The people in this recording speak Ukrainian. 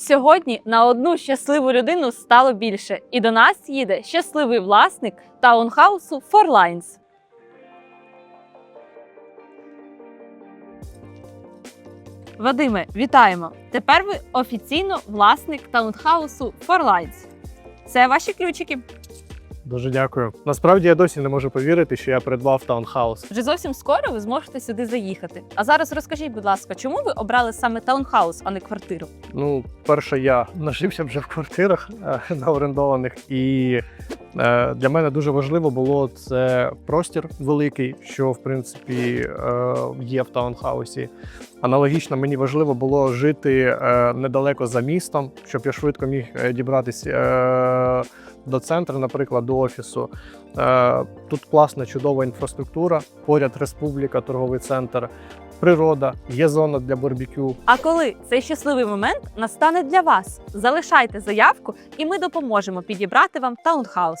Сьогодні на одну щасливу людину стало більше, і до нас їде щасливий власник таунхаусу Four Lines. Вадиме, вітаємо! Тепер ви офіційно власник таунхаусу Four Lines. Це ваші ключики. Дуже дякую. Насправді я досі не можу повірити, що я придбав таунхаус. Вже зовсім скоро ви зможете сюди заїхати. А зараз розкажіть, будь ласка, чому ви обрали саме таунхаус, а не квартиру? Ну, перше, я нажився вже в квартирах е, на орендованих, і е, для мене дуже важливо було це простір великий, що в принципі е, є в таунхаусі. Аналогічно мені важливо було жити е, недалеко за містом, щоб я швидко міг дібратися е, до центру, наприклад, до офісу. Е, тут класна, чудова інфраструктура, поряд республіка, торговий центр, природа, є зона для барбекю. А коли цей щасливий момент настане для вас, залишайте заявку, і ми допоможемо підібрати вам таунхаус.